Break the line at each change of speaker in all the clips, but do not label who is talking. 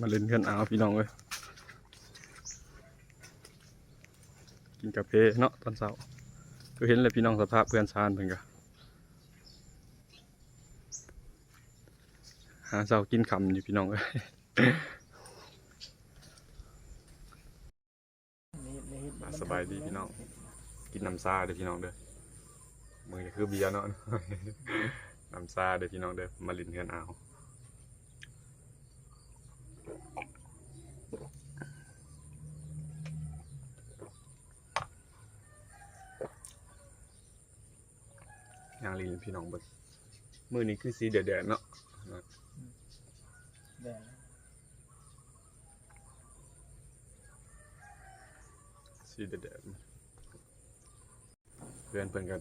มาเล่นเพื่อนอาพี่น้องเลยกินกาแฟเนาะตอนเช้าก็เห็นเลยพี่น้องสภาพเพื่อนชานเพิ่นก็หาเช้ากินคำอยู่พี่น้องเลยมาสบายดีพี่น้อง กินน้ำซาเด้อพี่น้องเด้อมือคือเบียร์เนาะน้ำซาเด้อพี่น้องเด้อมาลินเฮือนเอา ย่างลินพี่น้องเบิดมือนี้คือสีเดือดๆเนาะ
แดง
สีเดือดๆเพื่อนเพื่อนกัน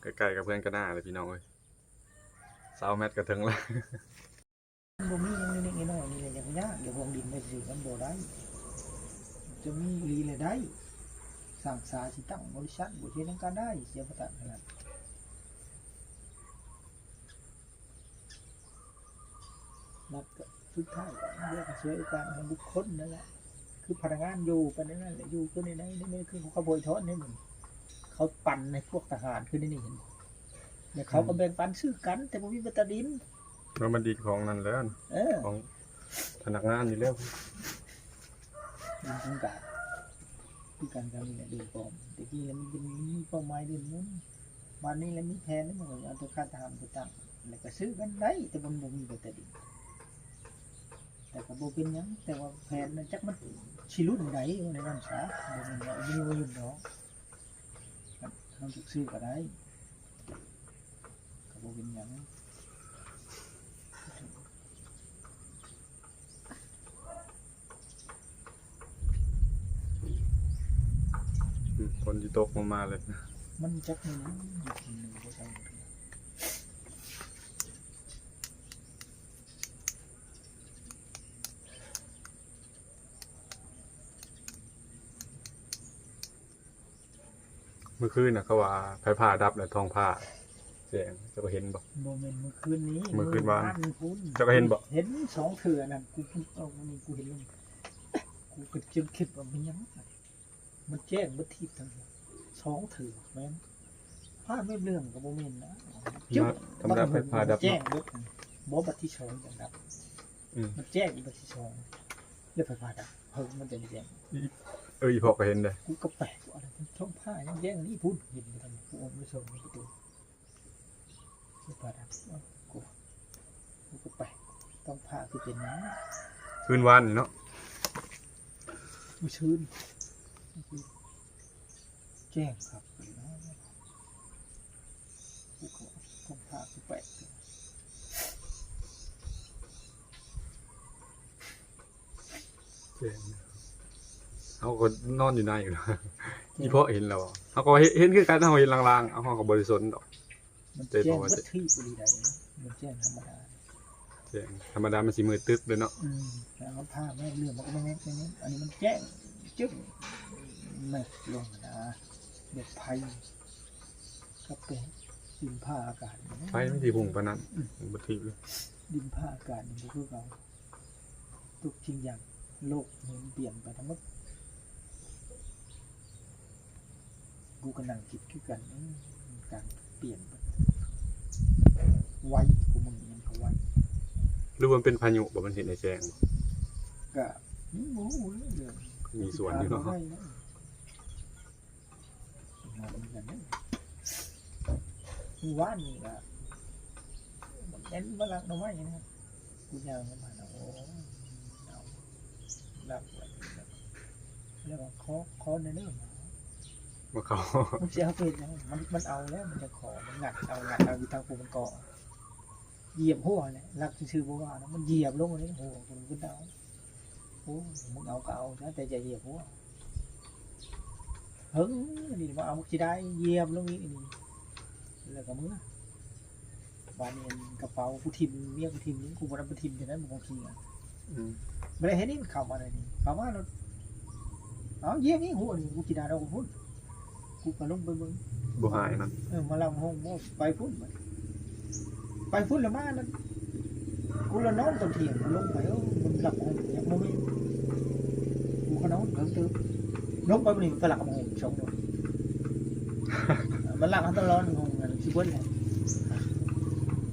ใกล้ๆกับเพื่อนก็น่าเลยพี่น้องเอ้ยสาวแมทกระเทิงละ
บ่มีหยังนิดๆน้อยนี่แหละอย่างยากอย่าพวงดินไปสิมันบ่ได้จะมีรีเลยได้ สั่งสาสิตั้งบริษัทบ่เฮ็ดทางการได้เสียประตัดขนาดนัดก็สุดท้ายเรื่องเสียโอกาสของบุคคลนั่นแหละคือพนักงานอยู่ปานนั้นแหละอยู่คือในในในคือเขาขโมยทอดนี่มึงเขาปั่นในพวกทหารคือในนี่เห็นบ่เนี่ยเขาก็แบ่งปันซื้อกัน แต่บ่มีบัตรดิน
แล้วมันดีของนั่นแล้ว
เออ
ของพนักงานอยู่แล้ว
ดินสงการ คือการการนี่แหละเดินปลอมแต่กี้แล้วมันเป็นมีเป้าหมายเดินมุนวันนี้แล้วมีแผนนี่มันเอาตัวค่าทหารไปตั้งแล้วก็ซื้อกันได้แต่มันบ่มีบัตรดินแต่ก็บ่เป็นหยังแต่ว่าแผนนั้นจักมันชิรุ่นใดในนั้นซะบ่แม่นว่ามีว่าอยู่ดอกทำถูกซื้อก็ได้ก็บ่เป็นหยัง
อืมคนที่ ตกลงมาเลย
มันจักมีหยังอยู่คนหนึงบ่ใช่บ่ได้
เมื่อคืนน่ะเขาว่าไผผ้าดับแล้วทองผ้าแสงเจะก็เห็นบ่
โมเมนต์เมื่อคืนนี้
เมื่อคืนวาน
พุ่น
เจ้าก็เห็นบ่
เห็นสองเถื่อนั่นกูเพิ่งเอาวันนี้กูเห็นลงกูก็จึงคิดว่ามันยังมันแจ้งบัทิศทั้งหมด สองเถื่อแม่นพลาดไม่เรื่องกับโมเมนต์นะจุ๊บ
ธรรมดาไผผ้าดับ
แจ้ง
เนาะ
เบิดบอบัตรที่สองจังดับ
อืม
มันแจ้งอีบัตรที่สองเรียกไฟฟ้าดับเพิ่งมันจะไม่แจ้ง
เอออีพอก็เห็นเลย
กูก็แปลกว่าอะไรมันช่องผ้ายังแจ้งนี่พูดเห็นไปทำไมกูเอาไม่ส่งในประตูไฟฟ้าดับเอ้ากูกูก็แปลกต้องผ้าคือเป็นน้ำ
คืนวานนี่เนาะ
กูชื้น แจ้งครับเลยนะกูก็ต้องผ้าคือแปลก
แจ้งเขาก็นอนอยู่ในอยู่นะอีพอเห็นแล้วอะเขาก็เห็นเห็นคือกันเขาเห็นลางๆเอาเขาก็บริสุทธิ์ดอก
มัน
เจ๊
แจ้
บองกว่า
วัตถุบุรีใดมันแจ้งธรรมดา
แจ้งธรรมดามันสิมือตึ๊บเลยเนาะ
อืมแล้วเอาผ้าแม่เรื่องมันก็ไม่แม่ไม่แม่อันนี้มันแจ้งจึ๊บแม่ลงนะ เด็กไพ่ก็เป็นดินผ้าอากาศนะ
ไฟไม่สีพุ่งปานนั้นบ่ทิพย์เลย
ดินผ้าอากาศนี่มันคือเราทุกสิ่งอย่างโลกมันเปลี่ยนไปทั้งหมดกูกำลังคิดคือกันอืมการเปลี่ยนไปไวกูมึงมันก็ไว
หรือว่ามันเป็นพายุบ่มันเห็นในแจ้งบ่
ก็นี่โอ้โหเรื่อง
มีส่วนอยู่เนาะ
ไวนะ งานเหมือนกันนะมีว่านี่ก็มันเน้นมาลักหน่อไม้นะครับกูยาวมันาแล้วโอ้เอาลักไว้แล้วก็ขอขอในเรื่อง
ว่าเขา
มันเสียเป็นมันมันเอาแล้วมันจะขอมันงัดเอางัดเอาอยู่ทางปูมันเกาะเหยียบหัวเลยรักชื่อบัวนะมันเหยียบลงเลยโอ้โหมันก็เอาโอ้มึงเอาก็เอานะแต่อย่าเหยียบหัว เฮ้ยนี่มาเอาจีได้เยี่ยบลงนี่นี่แล้วก็มือบ้านนี้กระเป๋าผู้ทิมเมียผู้ทิมนี่กูบ่ได้ผู้ทิมใช่ไหมมึงคงคิงอะไม่ได้เห็นนี่มันเข้ามาเลยนี่เข้ามาแล้วเอาเยี่ยบนี่หัวนี่กูจีได้เราก็พูดกูก็ลงไปมึง
บ่หายมัน
เออมาลำห้องไปพุ่นบัดไปพุ่นละมาแล้วกูละนอนตอนเที่ยงลงไปเอ้ามันหลับห้องยังบ่มีกูก็นอนเพิ่งตื่ นลงไปมันนี่มันก็หลับห้องสองตัวมันหลับตลอดงงกันสิเบิ้ลเลย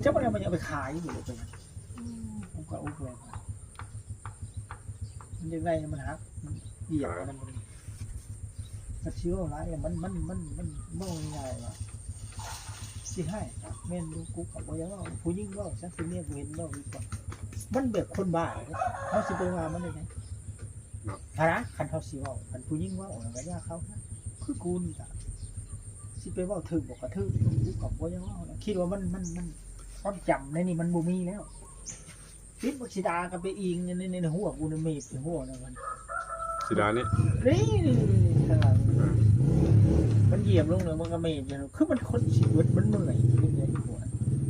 เจ้ามันเอามันเอาไปขายอยู่เลยไปนะผมก็อุ้เลยมันยังไงมันหักมันเหยียบมันมันมันเชื่อร้ายมันมันมันมันมองง่ายว่าสิให้แม่นดูกูกับว่ายังว่าผู้ยิ่งว่าฉันคือเมียกูเห็นว่าดีกว่ามันแบบคนบ้าเลยเขาสิไปว่ามันได้ไง ฮะนะคันเขาสิเว่าคันผู้ยิ่งเว่าอะไรยากเขานะคือกูนี่จ้ะสิไปเว่าถึงบอกกระทึกกูกับว่ายังว่านะคิดว่ามันมันมันความจำในนี่มันบูมีแล้วปิดบักชิดากับไปอิงในในในหัวกูในเมฆในหัวนะมัน
สิดานี่
นี่ข้างหลังมันเหยียบลงเลยมันก็เมฆอยู่คือมันคนชีวิตมันเหนื่อยมันเหนื่อยหัว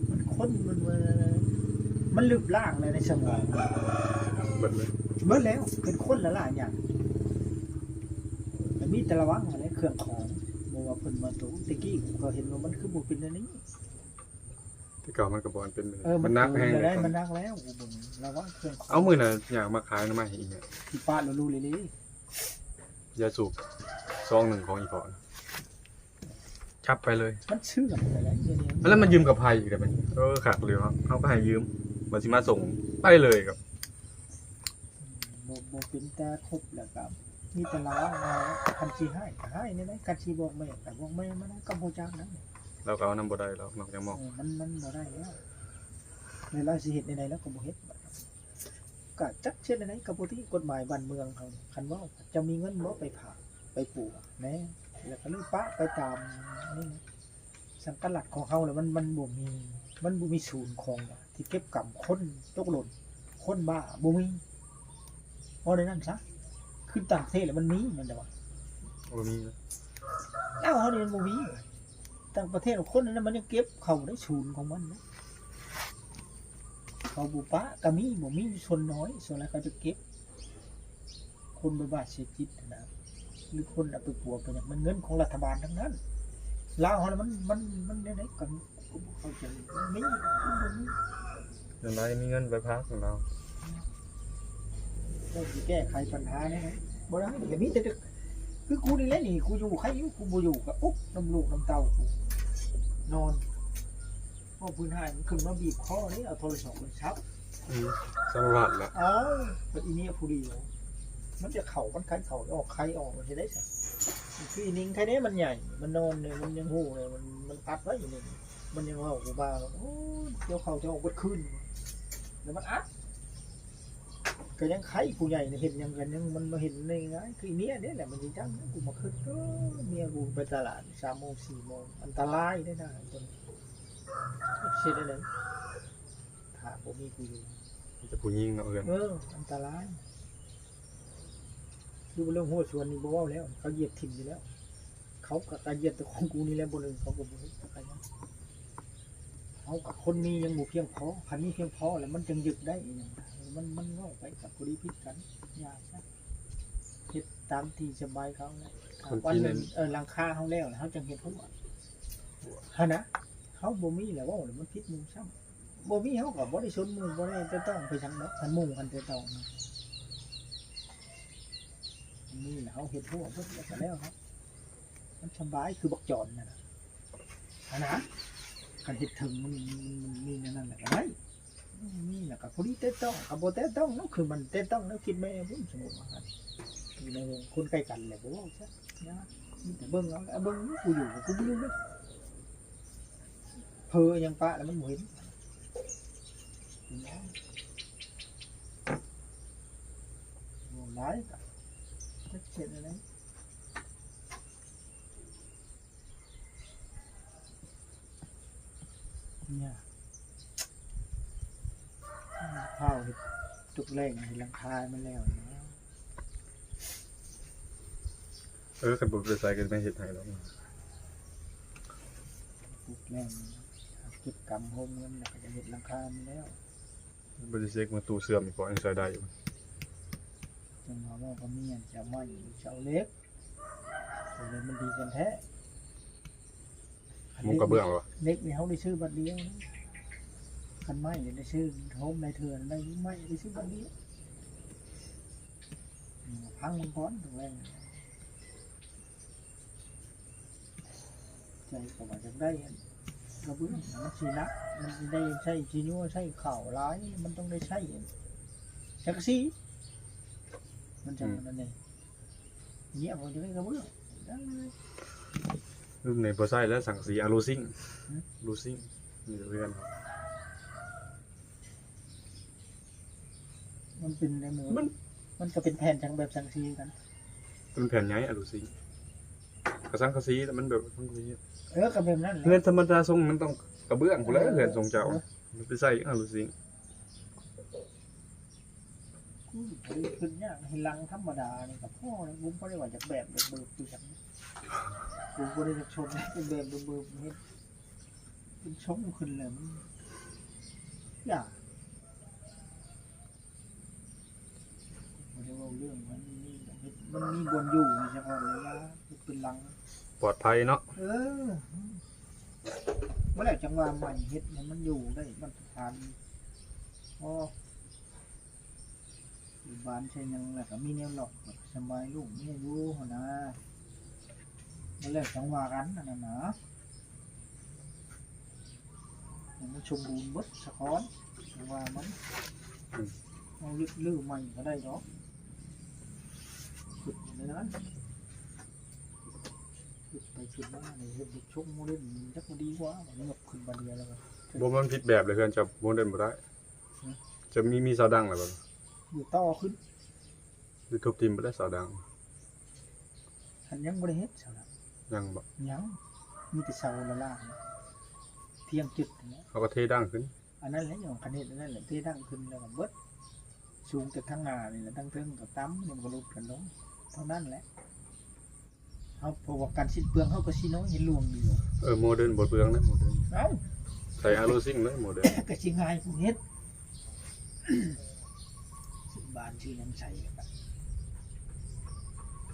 มันคนมันมันมันลึกล่างเลยในสมอง
เบิดเลย
เมื่อแล้วเป็นคนละล่ะอย่างแต่มีแต่ระวังอะไรเครื่องของบอกว่าเพิ่นมาตูตะกี้ผมก็เห็นว่ามันคือบุเป็นอันนี้
ที่เก่ามันก็บ่มันเป็นเลย
เออ
มันนักแฮง
เลย
เลย
มันนักแล้วกูเบิ่งระวังเครื่องของ
เอามือน่ะอยากมาขายน้ำมันให้อีกเนี่ย
ที่ป้ารู้ๆเลย
ยาสูบซองหนึ่งของอีพอนะชับไปเลย
ๆมันเชื่อมไปแล้วเดี๋ยวนี้
แล้วมันยืมกับไผอีกได้ไหมเออขาดเลยครับเขาก็ให้ยืมมันสิมาส่งไปเลยครับ
บ่บ่เป็นแต่ครบแล้วก็มีแต่ระวังว่าคันสิให้ก็ให้นี่นะคันสิบอกแม่แต่บอกแม่มันก็บ่จักนะ
เราก็เอานำบ่ได้แล้วนอกจากหมอก
เออมันมันบ่ได้แล้วในราสิเฮ็ดในใดแล้วก็บ่เฮ็ดบัดนั้นก็จักเช่นในไหนก็บ่ที่กฎหมายบ้านเมืองเขานี่คันว่าจะมีเงินบ่ไปผ่าไปปลูกแหน่แล้วก็เลยปะไปตามนี่นะสังกัดหลักของเขาแล้วมันมันบ่มีมันบ่มีศูนย์ของว่ะที่เก็บกำคนตกหล่นคนบ้าบ่มีเพราะในนั้นซะคือต่างประเทศแล้วมันมีมันแต่ว่า
โอ้มีนะ
เอ้าเขาเนี่ยมันบ่มีต่างประเทศคนนั้นมันยังเก็บเขาได้ศูนย์ของมันนะเขาบุปะก็มีบ่มีส่วนน้อย ส่วนอะไรเขาจะเก็บ คนบาบาดเสียจิตนะหรือคนเอาไปปัวไปเนี่ยมันเงินของรัฐบาลทั้งนั้นลาวเขาเนี่ยมันมันมันได้ไหนกันเขาจะมีมันบ่มี
เดี๋ยวเราจะมีเงินไปพักของเรา
เราจะแก้ไขปัญหาได้ไหมบ่ได้อย่มีแต่จะคือกูนี่แหละนี่กูอยู่ใครอยู่กูบ่อยู่กับอุ๊บน้ำลูกน้ำเต้ากูนอนพ่อพื้นหายมันขึ้นมาบีบคอนี่เอาโทรศัพท์มันชับ
อืมสมบัติละ
เอ้าวเป็นอีนี่ผู้ดียมันจะเข่ามันคันเข่าออกใครออกมันจะได้สิคืออีนิ่งแค่นี้มันใหญ่ มันนอนเนี่ยมันยังหูเนี่ยมันมันอัดไว้อยู่นี่มันยังว่ากูบ้าโอ้เดี๋ยวเข่าจะออกก็ขึ้นแล้วมันอัด ก็ยังไข่ผู้ใหญ่เนี่ยเห็นยังกันยังมันมาเห็นในไงคืออีเนี้ยเนี่ยแหละมันจริงจังกูมาขึ้นก็เมียกูไปตลาดสามโมงสี่โมงอันตรายได้นะจนเสียได้เลยถ้าผมมีกูอยู่
จะผู้ยิงเนาะเอิน
เอออันตรายดูเรื่องหัวชวนนี่บ่เว้าแล้ว เขาเหยียบถิ่มอยู่แล้ว เขากับการเหยียบแต่ของกูนี่แหละบนอื่นเขาก็บ่รู้จักกันยังเขากับคนมียังบ่เพียงพอคันนี้เพียงพอแล้วมันจึงยึดได้อีกอย่าง มันมันเว้าไปกับผู้ดีพิษกันอย่าซะเฮ็ดตามที่สบายเขาแหละวันหนึงเออหลังคาเขาแล้วเขาจังเฮ็ดหัวฮะนะเขาบ่มีแล้วเว่าแล้วมันพิษหมูซ้ำบ่มีเขาก็บ่ได้ชนหมู่บ่ได้จะต้องไปทางดอกทันหมู่กันจะต้องนะอันนี่แหละเขาเฮ็ดทั่วเพิ่นแล้วก็แล้วครับมันสบายคือบักจอนนั่นน่ะอันนะคันเฮ็ดถึงมันมันมันมีนั่นนั่นแหละก็ได้ นี่แหละก็พอดีแต่ต้องก็บ่แต่ต้องเนาะคือมันแต่ต้องแล้วคิดแม่พุ่นสมมุติว่าครับอยู่ในวงคนใกล้กันแหละบ่เว้าซะนะมีแต่เบิ่งเอาเบิ่งกูอยู่กูบ่อยู่เด้อเพอยังปะแล้วมันบ่เห็น Nguồn đáy Chắc chuyện rồi đấy Nha Phao thì trục lên thì lần hai mới leo nữa
เออขันบุกไปใส่กันไม่เห็นไทยแล้ว
Trục lên Kịp cầm hôm nên là cái hiện lần hai mới leo
บริเซกมาตู้เสื่อมอีกพอยังใส่ได้อยู่
Chẳng hỏi mà có miền chả mày chậu lếp Rồi đấy mình đi gần thế
มุกกระเบื้องวะ
เล็กนี่เขาได้ชื่อบัตรเดียวนะ คันไม้เนี่ยได้ชื่อโฮมในเถื่อนได้ไม้ได้ชื่อวันนี้พังมันก้อนตรงแรงใจก็ว่าจะได้กระเบื้องมันสีนักมันได้ใช้ชีนัวใช้เข่าวร้ายมันต้องได้ใช้แท็กซี่มันจะมันนั่นเองเยี่ยมมันจะได้กระเบื้อง
รุ่นในบ่ใช่แล้วสั่งสีอะลูซิงลูซิงนี่เพื่อน
มันเป็นในมือ
มัน
มันก็เป็นแผ่นจังแบบสังซีกัน
เป็นแผ่นใหญ่อะลูซิงกระสังกระสีแต่มันแบบสังกะสี
เออกับแบบนั้นแหละ
เงินธรรมดาทรงมันต้องกระเบื้องกูแล้วเงินทรงเจ้ามันไปใส่อะลูซิง
อืมเฮ้ยขึ้นยากให้ลังธรรมดานี่กับพ่อนะผมก็ได้ว่าจากแบบแบบเบิร์ปีกันกูก็ได้จากชมเป็นแบบเบิร์เฮ็ดเป็นชมขึ้นเลยมันยาก มันจะว่าเรื่องมันมีมันมีบนอยู่นี่เฉพาะเลยว่าเป็นลัง
ปลอดภัยเนาะ
เออเมื่อไหร่จังหวะใหม่เฮ็ดให้มันอยู่ได้มันทานพออยู่บ้านใช่ยังแหละก็มีแนวหลอกสบายลูกเมียอยู่หั่นนะเมื่อไหร่จังหวะกันนั่นน่ะนะให้มันชมบูรณ์เบดสะค้อนจังหวะมันเอาลึกลื้อใหม่ก็ได้ดอก ขุดในนั้นขึ้นไปขึ้นมาเนี่ยเห็นเด็กชกโมเดลจักบ่ดีกว่ามันเงบขึ้นบาเดียแล้วก็
บ่มันผิดแบบเลยเพื่อนจะโมเดิร์นบ่ได้
หืม
จะมีมีสาวดังอะไรบ้าง
อยู่ต่อขึ้น
หรือทุบทีมบ่ได้สาวดัง
หันยังบ่ได้เฮ็ดเสาละ
ยังบ่
ยังมีแต่เสาละล่างเพียงจุดเนี่ย
เขาก็เทดังขึ้น
อันนั้นแหละอย่างคันเฮ็ดอันนั้นแหละที่ตั้งขึ้นแล้วก็เบิดสูงแต่ทั้งหน้านี่แหละทั้งเทิงกับตั้มมันก็ลุกกันลง เท่านั้นแหละเฮาเพราะว่าการสิ้นเปลืองเฮาก็สิน้อยเห็นลวงเดียว
เออโมเดิร์นบ่เปลืองนะโมเดิร์น
เอ้า
ใส่อะลูซิงเลยโมเดิร์น
ก็สิง่ายกูเฮ็ดสิบบานชื่อยังใส่กัน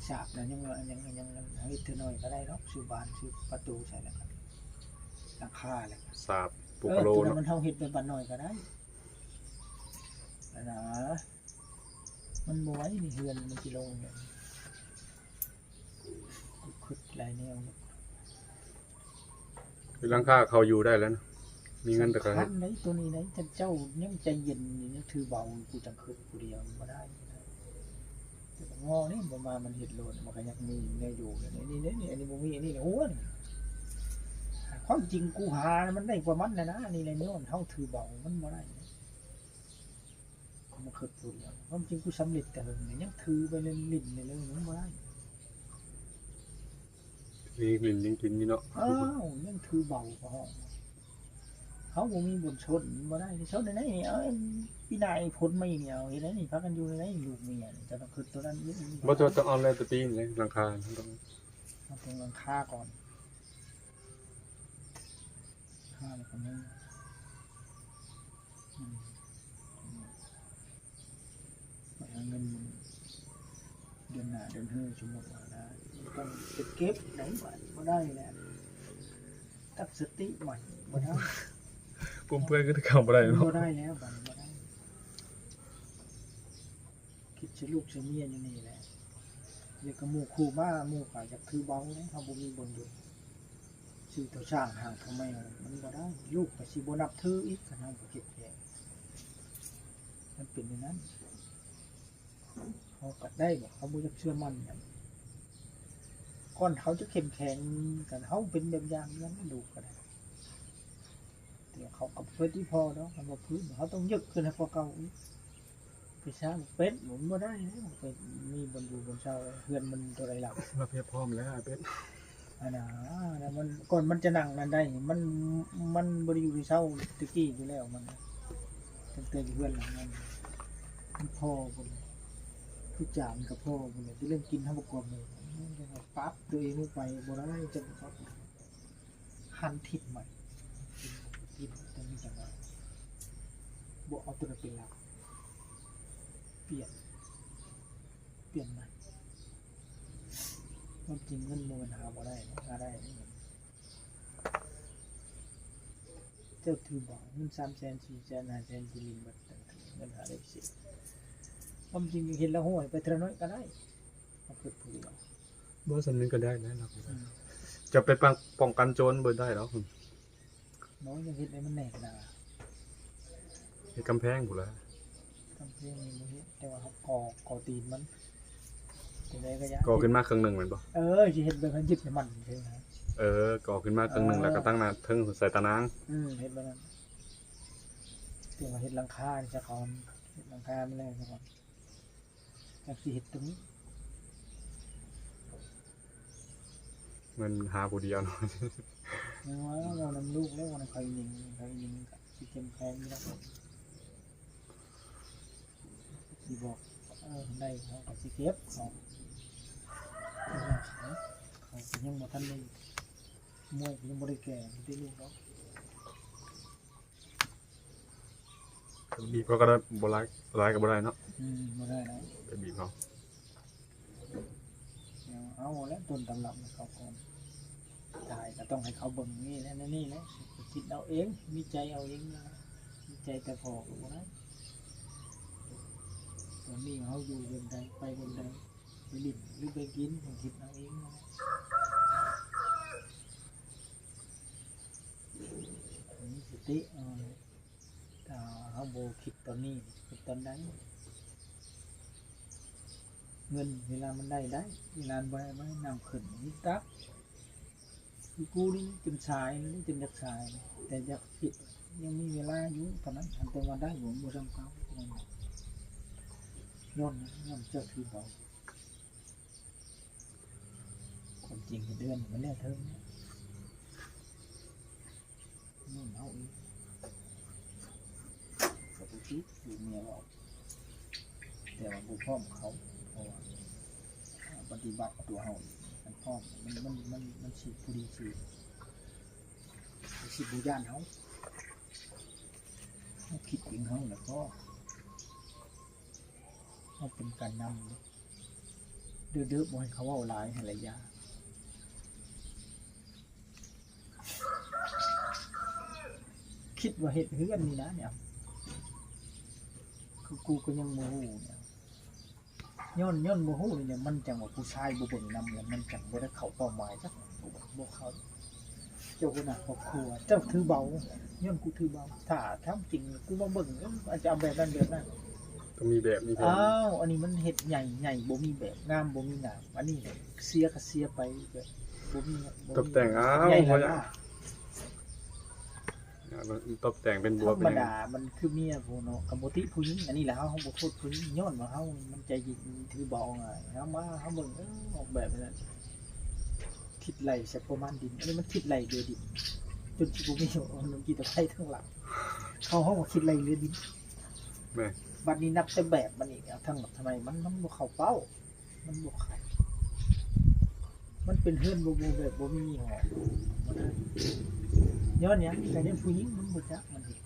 ฉาบนั้นยังว่ายังยังยังเฮ้ยเธอหน่อยก็ได้เนาะซื้อบานซื้อประตูใส่แล้วกันราคาแหละ
สาบปุก
เออ
โล
ตัวนั้น
เนาะ
มันเท่าเห็ดเป็นบานหน่อยก็ได้นะมันบไหว้นี่เฮือนมันกิโลเนี่ยขุด หลายแนวเนี่ย
คือหลังคาเขาอยู่ได้แล้วนะมีเงินแต่ก็
สำ
เฮ็
คั
ด
ญไหนตัวนี้ไหนจะเจ้ายังใจเย็นนี่ยังถือเบากูจังคืดกูเดียวมาได้แต่ว่างอนี่มันมามันเห็ดโลดมันก็ยังมีเนื้ออยู่เนี่ยนี่นี่นี่อันนี้บ่มีอันนี้เนี่ยโอ้ยความจริงกูหา มันได้กว่ามันนะนะอันนี่เลยโน่นเท่าถือเบามันบ่ได้มันคือตัวเดียวความจริงกูสำเร็จแต่เรื่องนี้ยังถือไปเล่นลิ้นในเรื่องมันบ่ได้
มีกลิ่นยังกินนี่เนาะ
อ้าวยังถือเบาก็ห้องเขาบ่มีบนชนบ่ได้ชนในไหนเอ้ยพี่นายพ้นไม่เหนียวเห็นไหมนี่พักกันอยู่ในไหนลูกเมียนี่จะต้องคือตัวนั้นเยอะ
บ่จะต้องเอาแล้วแตะปีนเลยหลังคาต้อง
เอาตรงหลังคาก่อนค่าแล้วก็นี่อืมไปหาเงินเดือนหน้าเดือนเฮ้ยสมมติว่าได้ ต้องเก็บเก็บไหนบ่บ่ได้แหละตั้งสติใหม่บ่ได้
ปุ่มเพื่อนก็เข้าบ่ได้เนาะ
บ่ได้แล้วบัดบ่ได้คิดสิลูกสิเมียอยู่นี่แหละเดี๋ยวก็หมู่คู่มาหมู่ก็จะคือเบาเลยเฮาบ่มีบนอยู่ชื่อตัวช่างห่างทำไมมันบ่ได้ลูกก็สิบ่นับถืออีกคันเฮาบ่เก็บแยกมันเป็นอย่างนั้นเขาก็ได้บ่เขาบ่อยากเชื่อมั่นกันก่ อนเขาจะเข้มแข็งกันเขาเป็นแบบอย่างนั้นลูกก็ได้เดี๋ยวเขากับเพื่อนที่พอเนาะเขาบอกพื้นเขาต้องยึกขึ้นให้พอเก่าอีกไปสร้างเป็ดหมุนมาได้นะเป็ดมีบนอยู่บนเสาเพื่อนมันตัวไรหลับ
เราเพียบพร้อมแล้วเป็ด
อันน่ะนะมันก่อนมันจะนั่งนั่นได้ มันมันบริอยู่ในเสาตะกี้อยู่แล้วมันตั้งแต่อยู่เพื่อนหลังนั้นมันพ่อบนทุกจานกับพ่อบนเลยที่เรื่องกินทั้งประกอบเลยมันจะมา ปั๊บตัวเองลงไปบนได้จะปั๊บหันทิศใหม่กินตรงนี้จังหว่าบเอาตัวเป็นหลักเปลี่ยน เปลี่ยนใหม่ความจริงเงินมันหาบ่ได้หาได้นี่เจ้าถือบอกเงินสามแสนสี่แสนห้าแสนที่ลินบัดเงินหาได้สิความจริงเห็นแล้วห้วยไปเทาน้อยก็ได้เอาเกิดผู้เดียว
บ่สำนึกก็ได้นะเรา
อืม
จะไปป้องป้องกันโจรบ่ได้หรอก
น้อยยังเห็นไอ้มันแน่นหนา
ไอ้กำแพงพุ่นล่ะ
ทำเพียงนี้บ่เฮ็ดแต่ว่าเขาก่อก่อตีนมันจังไดก็ยาก
ก่อขึ้นมาครึ่งหนึงแม่นบ่
เออสิเห็นแบบมันยึดน้ำมันใช่ไหม
เออก่อขึ้นมาครึ่งหนึงแล้วก็ตั้งหน้าเทิงใส่ตะนาง
อืมเห็นแบบนั้นเดี๋ยวมาเห็นหลังคานี่จะคอนเห็นหลังคาไม่แรงซะก่อนจากสิเห็นตรงนี้
มันหาผู้เดียวเนาะ
ไม่ว่าเรานำลูกแล้ววันใครยิงใครยิงกับที่เข้มแข็งนี่แล้วสิบอกเออได้เขาก็สิเก็บเขาเอามาขายเขาก็ยังบ่ทันได้มวยก็ยังบ่ได้แก่ที่ลูกเขา
บีบเขาก็ได้บ่ร้ายร้ายก็บ่ได้เนาะ
อืมบ่ได้แล้ว
ไปบีบเขา
เอาแล้วต้นตำรับเขาก่อน ตายก็ต้องให้เขาเบิ่งนี่แหละนั่นนี่แหละคิดเอาเองมีใจเอาเองนะมีใจแต่พอก็บ่ได้ตอนนี้เขาอยู่บนใดไปบนใดไปลิ้นหรือไปกินต้องคิดเอาเองนะมีสติเอาถ้าเขาโบคิดตอนนี้คิดตอนนั้นเงินเวลามันได้ได้ เวลาบ่ได้บ่ได้นำขึ้นนี่ตัก กูนี่จนสายนี่จนอยากสาย แต่อยากปิดยังมีเวลาอยู่ตอนนั้นทันแต่ว่าได้หมุนบ่จำเขาย้อนย้อนเจ้าคือเบาความจริงเดือนมันแล้วเทิงเนี่ยนู่นเอาอีกกับผู้คิดอยู่เมียบอกแต่ว่าบุพร้อมเขาเพราะว่าปฏิบัติตัวเฮา มันพร้อมันมันมันมันสิผู้ดีสิสิบุญานเฮาเฮาคิดเองเฮาแล้วก็เฮาเป็นการนำเด้อเด้อบ่ให้เขาว้าหลายให้ระยะคิดว่าเฮ็ดเฮือนนี่นะเนี่ยคือกูก็ยังโมโหเนี่ย ย้อนย้อนโมโหนี่เนี่ยมันจังว่าผู้ชายบ่เบิ่งนำแล้วมันจังบ่ได้เข้าเป้าหมายจักบ่บ่เข้าเจ้าคนน่ะครอบครัวเจ้าถือเบาย้อนกูถือเบาถ้าทำจริงกูมาเบิ่งเอ้าอาจจะเอาแบบนั้นแบบนั้น
ต้องมีแบบมีแผน
อ้าวอันนี้มันเฮ็ดใหญ่ใหญ่บ่มีแบบงามบ่มีงามอันนี้เสียก็เสียไปแบบบ่มีบ่มี
ตกแต่งอ้าว
ใหญ่
เขา
แล้ว
อยาก ตกแต่งเป็นบั
ธ
ว
ร
เป็น
รม
หยัง
ดามันคือเมียผู้เนาะกับปกติผู้หญิงอันนี้แหละเฮาเฮาบ่โทษผู้หญิงย้อนว่าเฮามันใจยิงถือเบาง่ายเฮามาเฮาเบิ่งเออออกแบบนั้นทิศไหลใช้ประมาณดินอันนี้มันทิศไหลเรือดินจนสิบ่มีเอาน้ำกีตะไคร้ทั้งหลังเขาเฮาว่าคิดไหลเรือดิน
แม่
บัดนี้นับแต่แบบมันอีกเอาทั้งหมดทำไมมันมันบ่เข้าเป้า มันบ่เข้ามันเป็นเฮือนบ่บ่แบบบ่มีหอบ่ได้ ย้อนหยังแต่เนี่ยผู้หญิงมันบ่จักมันเฮ็ด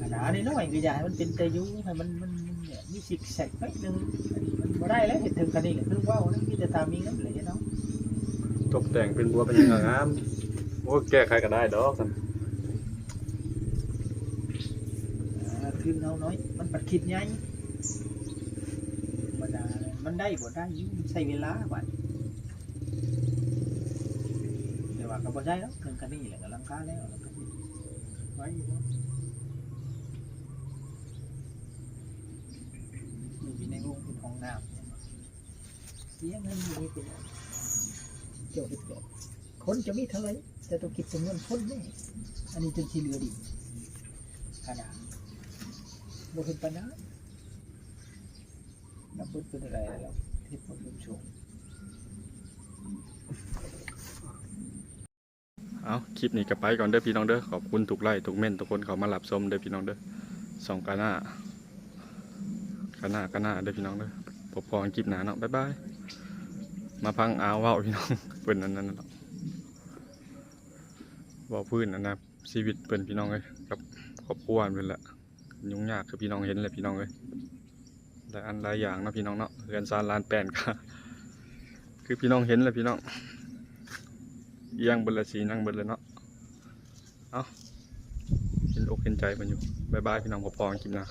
ขนาดนี้น้อยก็อยากให้มันเป็นแต่อยุ่ให้มันมันมันเนี่ยมีสิกแสกไปหนึ่งอันนี้มันบ่ได้แล้วเห็นถึงกันนี่แหละคือว่าวแล้วมีแต่ตามีเงินเลยเนาะ
ตกแต่งเป็นบัวเป็นหยังก็งามโอ้แก้ไขก็ได้ดอกซั่น
อ่าคือเอาน้อย มันปัดคิดไงธรรมดาเลยมันได้บ่ได้อยู่ใช้เวลาบัด แต่ว่าก็บ่ได้แล้วถึงกันนี่แหละก็ลังคาแล้วแล้วก็ไว้อยู่เนาะอยู่ในวงเป็นห้องน้ำเสียเงินอยู่นี่เป็นเจ้าเฮ็ดแบบคนจะมีเท่าไรแต่ต้องคิดจำนวนคนแน่อันนี้จนที่เหลือดิขนาดบ่เห็นปานนั้นนับเบิดเป็นอะไรแล้วเฮ็ดบ่เป็นโชง
เอาคลิปนี้ก็ไปก่อนเด้อพี่น้องเด้อขอบคุณทุกไลค์ทุกเม่นทุกคนเขามารับชมเด้อพี่น้องเด้อสองกาหน้ากาหน้ากาหน้าเด้อพี่น้องเด้อพบพอกันคลิปหนาเนาะบ๊ายบายมาพังอาวเว้าพี่น้องเพิ่นอันนั้นเนาะเว้าพื้นอันนะชีวิตเพิ่นพี่น้องเอ้ยกับครอบครัวเพิ่นละยุ่งยากคือพี่น้องเห็นเลยพี่น้องเอ้ยหลายอันหลายอย่างนะพี่น้องเนาะเรือนซานลานแปลนก็คือพี่น้องเห็นเลยพี่น้อง ยังเบิดละสีนั่งเบิดเลยเนาะเอาเห็นอกเห็นใจมันอยู่บายบายพี่น้องขอพรกินนะ